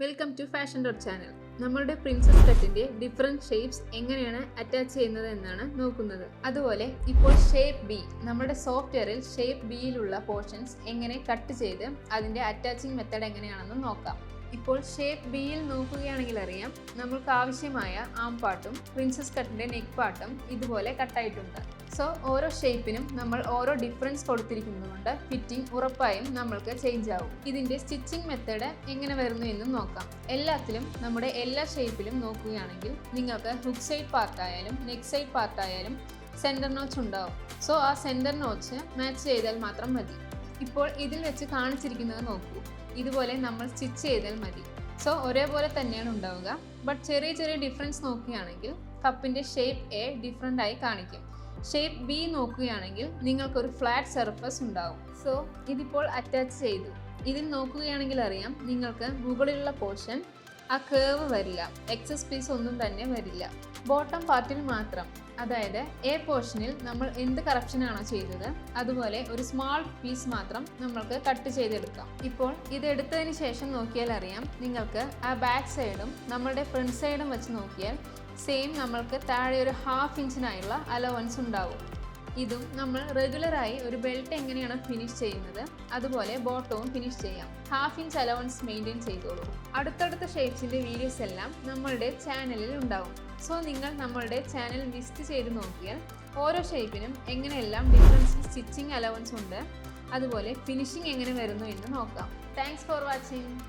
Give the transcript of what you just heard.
Welcome to fashion dot channel നമ്മളുടെ princess കട്ടിന്റെ different shapes എങ്ങനെയാണ് അറ്റാച്ച് ചെയ്യുന്നത് എന്നാണ് നോക്കുന്നത്. അതുപോലെ ഇപ്പോൾ ഷേപ്പ് ബി നമ്മുടെ സോഫ്റ്റ്വെയറിൽ ഷേപ്പ് ബിയിലുള്ള പോർഷൻസ് എങ്ങനെ കട്ട് ചെയ്ത് അതിന്റെ അറ്റാച്ചിങ് മെത്തേഡ് എങ്ങനെയാണെന്ന് നോക്കാം. ഇപ്പോൾ ഷേപ്പ് ബിയിൽ നോക്കുകയാണെങ്കിൽ അറിയാം. നമ്മൾക്ക് ആവശ്യമായ ആം പാട്ടും പ്രിൻസസ് കട്ടിന്റെ നെക്ക് പാട്ടും ഇതുപോലെ കട്ടായിട്ടുണ്ട് സോ ഓരോ ഷേപ്പിനും നമ്മൾ ഓരോ ഡിഫറൻസ് കൊടുത്തിരിക്കുന്നതുകൊണ്ട് ഫിറ്റിംഗ് ഉറപ്പായും നമ്മൾക്ക് ചേഞ്ച് ആവും. ഇതിന്റെ സ്റ്റിച്ചിങ് മെത്തേഡ് എങ്ങനെ വരുന്നു എന്നും നോക്കാം. എല്ലാത്തിലും നമ്മുടെ എല്ലാ ഷേപ്പിലും നോക്കുകയാണെങ്കിൽ നിങ്ങൾക്ക് ഹുക്ക് സൈഡ് പാർട്ടായാലും നെക്ക് സൈഡ് പാർട്ടായാലും സെന്റർ നോച്ച് ഉണ്ടാവും. സോ ആ സെന്റർ നോച്ച് മാച്ച് ചെയ്താൽ മാത്രം മതി. ഇപ്പോൾ ഇതിൽ വെച്ച് കാണിച്ചിരിക്കുന്നത് നോക്കൂ. ഇതുപോലെ നമ്മൾ സ്റ്റിച്ച് ചെയ്താൽ മതി. സോ ഒരേപോലെ തന്നെയാണ് ഉണ്ടാവുക. ബട്ട് ചെറിയ ചെറിയ ഡിഫറൻസ് നോക്കുകയാണെങ്കിൽ കപ്പിന്റെ ഷേപ്പ് എ ഡിഫറെന്റ് ആയി കാണിക്കും. ഷേപ്പ് ബി നോക്കുകയാണെങ്കിൽ നിങ്ങൾക്കൊരു ഫ്ലാറ്റ് സർഫസ് ഉണ്ടാവും. സോ ഇതിപ്പോൾ അറ്റാച്ച് ചെയ്തു. ഇതിൽ നോക്കുകയാണെങ്കിൽ അറിയാം നിങ്ങൾക്ക് മുകളിലുള്ള പോർഷൻ ആ കേവ് വരില്ല. എക്സസ് പീസ് ഒന്നും തന്നെ വരില്ല. ബോട്ടം പാർട്ടിൽ മാത്രം. അതായത് എ പോർഷനിൽ നമ്മൾ എന്ത് കറപ്ഷനാണോ ചെയ്തത് അതുപോലെ ഒരു സ്മാൾ പീസ് മാത്രം നമ്മൾക്ക് കട്ട് ചെയ്തെടുക്കാം. ഇപ്പോൾ ഇത് എടുത്തതിന് ശേഷം നോക്കിയാൽ അറിയാം നിങ്ങൾക്ക് ആ ബാക്ക് സൈഡും നമ്മളുടെ ഫ്രണ്ട് സൈഡും വെച്ച് നോക്കിയാൽ സെയിം നമ്മൾക്ക് താഴെ ഒരു ഹാഫ് ഇഞ്ചിനായുള്ള അലവൻസ് ഉണ്ടാവും. ഇതും നമ്മൾ റെഗുലറായി ഒരു ബെൽറ്റ് എങ്ങനെയാണ് ഫിനിഷ് ചെയ്യുന്നത്? അതുപോലെ ബോട്ടവും ഫിനിഷ് ചെയ്യാം. ഹാഫ് ഇഞ്ച് അലവൻസ് മെയിന്റെയിൻ ചെയ്തോളൂ. അടുത്തടുത്ത ഷേപ്സിന്റെ വീഡിയോസ് എല്ലാം നമ്മളുടെ ചാനലിൽ ഉണ്ടാവും. സോ നിങ്ങൾ നമ്മളുടെ ചാനൽ വിസിറ്റ് ചെയ്ത് നോക്കിയാൽ ഓരോ ഷേപ്പിനും എങ്ങനെയെല്ലാം ഡിഫറൻസ് സ്റ്റിച്ചിങ് അലവൻസ് ഉണ്ട് അതുപോലെ ഫിനിഷിംഗ് എങ്ങനെ വരുന്നു എന്ന് നോക്കാം. Thanks for watching